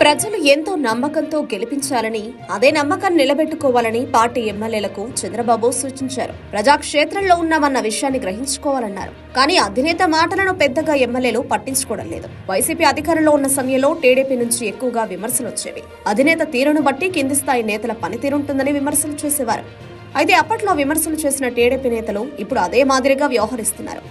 ప్రజలు ఎంతో నమ్మకంతో గెలిపించాలని అదే నమ్మకాన్ని నిలబెట్టుకోవాలని పార్టీ ఎమ్మెల్యేలకు చంద్రబాబు సూచించారు. ప్రజాక్షేత్రంలో ఉన్నామన్న విషయాన్ని గ్రహించుకోవాలన్నారు. కానీ అధినేత మాటలను పెద్దగా ఎమ్మెల్యేలు పట్టించుకోవడం లేదు. వైసీపీ అధికారంలో ఉన్న సమయంలో టీడీపీ నుంచి ఎక్కువగా విమర్శలు వచ్చేవి. అధినేత తీరును బట్టి కింది స్థాయి నేతల పనితీరుంటుందని విమర్శలు చేసేవారు. అయితే అప్పట్లో విమర్శలు చేసిన టీడీపీ నేతలు ఇప్పుడు అదే మాదిరిగా వ్యవహరిస్తున్నారు.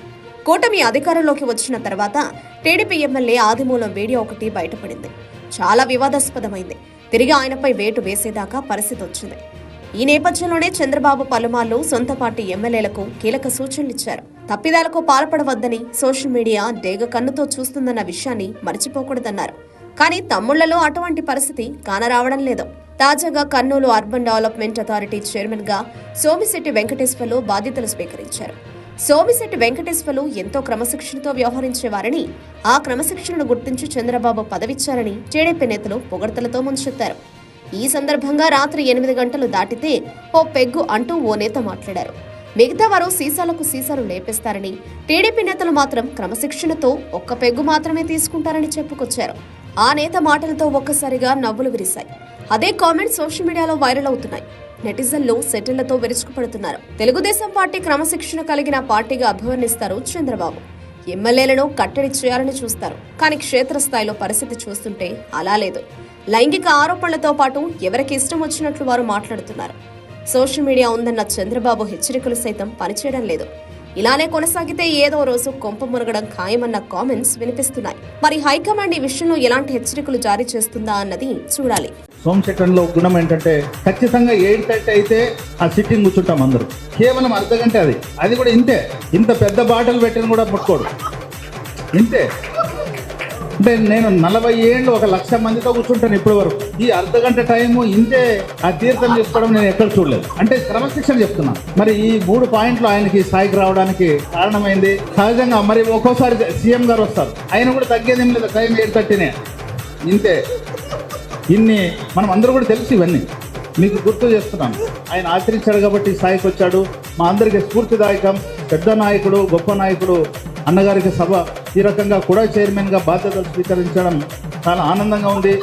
కూటమి అధికారంలోకి వచ్చిన తర్వాత టీడీపీ ఎమ్మెల్యే ఆదిమూలం వీడియో ఒకటి బయటపడింది. చాలా వివాదాస్పదమైంది. తిరిగి ఆయనపై వేటు వేసేదాకా పరిస్థితి వచ్చింది. ఈ నేపథ్యంలోనే చంద్రబాబు పలుమార్లు సొంత పార్టీ ఎమ్మెల్యేలకు కీలక సూచనలిచ్చారు తప్పిదాలకు పాల్పడవద్దని సోషల్ మీడియా డేగ కన్నుతో చూస్తుందన్న విషయాన్ని మర్చిపోకూడదన్నారు. కానీ తమ్ముళ్ళలో అటువంటి పరిస్థితి కానరావడం లేదు. తాజాగా కర్నూలు అర్బన్ డెవలప్మెంట్ అథారిటీ చైర్మన్గా సోమిశెట్టి వెంకటేశ్వర్లు బాధ్యతలు స్వీకరించారు. సోమిశెట్టి వెంకటేశ్వర్లు ఎంతో క్రమశిక్షణతో వ్యవహరించేవారని ఆ క్రమశిక్షణను గుర్తించి చంద్రబాబు పదవిచ్చారని టీడీపీ నేతలు పొగడ్తలతో ముంచెత్తారు. ఈ సందర్భంగా రాత్రి ఎనిమిది గంటలు దాటితే ఓ పెగ్గు అంటూ ఓ నేత మాట్లాడారు. మిగతా వారు సీసాలకు సీసాలు లేపేస్తారని టీడీపీ నేతలు మాత్రం క్రమశిక్షణతో ఒక్క పెగ్గు మాత్రమే తీసుకుంటారని చెప్పుకొచ్చారు. ఆ నేత మాటలతో ఒక్కసారిగా నవ్వులు విరిశాయి. అదే కామెంట్ సోషల్ మీడియాలో వైరల్ అవుతున్నాయి. నెటిజన్లు సెటిళ్ళతో విరుచుకుపడుతున్నారు. తెలుగుదేశం పార్టీ క్రమశిక్షణ కలిగిన పార్టీగా అభివర్ణిస్తారు చంద్రబాబు. ఎమ్మెల్యేలను కట్టడి చేయాలని చూస్తారు. కానీ క్షేత్రస్థాయిలో పరిస్థితి చూస్తుంటే అలా లేదు. లైంగిక ఆరోపణలతో పాటు ఎవరికి ఇష్టం వచ్చినట్లు వారు మాట్లాడుతున్నారు. సోషల్ మీడియా ఉందన్న చంద్రబాబు హెచ్చరికలు సైతం పనిచేయడం లేదు. ఇలానే కొనసాగితే ఏదో రోజు కొంప మునగడం ఖాయమన్న కామెంట్స్ వినిపిస్తున్నాయి. మరి హైకమాండ్ ఈ విషయంలో ఎలాంటి హెచ్చరికలు జారీ చేస్తుందా అన్నది చూడాలి. సోమశేఖరంలో గుణం ఏంటంటే ఖచ్చితంగా ఎయిట్ థర్టీ అయితే ఆ సిట్టింగ్ కూర్చుంటాం అందరూ. కేవలం అర్ధ గంట అది. అది కూడా ఇంతే. ఇంత పెద్ద బాటలు పెట్టిన కూడా ముట్టుకోడు. ఇంతే. అంటే నేను నలభై ఏళ్ళు ఒక లక్ష మందితో కూర్చుంటాను ఇప్పటి వరకు ఈ అర్ధ గంట టైము ఇంతే. ఆ తీర్థం చేసుకోవడం నేను ఎక్కడ చూడలేదు. అంటే క్రమశిక్షణ చెప్తున్నా. మరి ఈ మూడు పాయింట్లు ఆయనకి స్థాయికి రావడానికి కారణమైంది. సహజంగా మరి ఒక్కోసారి సీఎం గారు వస్తారు. ఆయన కూడా తగ్గేదేం లేదు. టైం ఎయిట్ థర్టీనే. ఇంతే. ఇన్ని మనం అందరూ కూడా తెలుసు ఇవన్నీ. మీకు గుర్తు చేస్తున్నాను. ఆయన ఆచరించాడు కాబట్టి స్థాయికి వచ్చాడు. మా అందరికీ స్ఫూర్తిదాయకం. పెద్ద నాయకుడు గొప్ప నాయకుడు అన్నగారికి సభ ఈ రకంగా కూడా చైర్మన్గా బాధ్యతలు స్వీకరించడం చాలా ఆనందంగా ఉంది.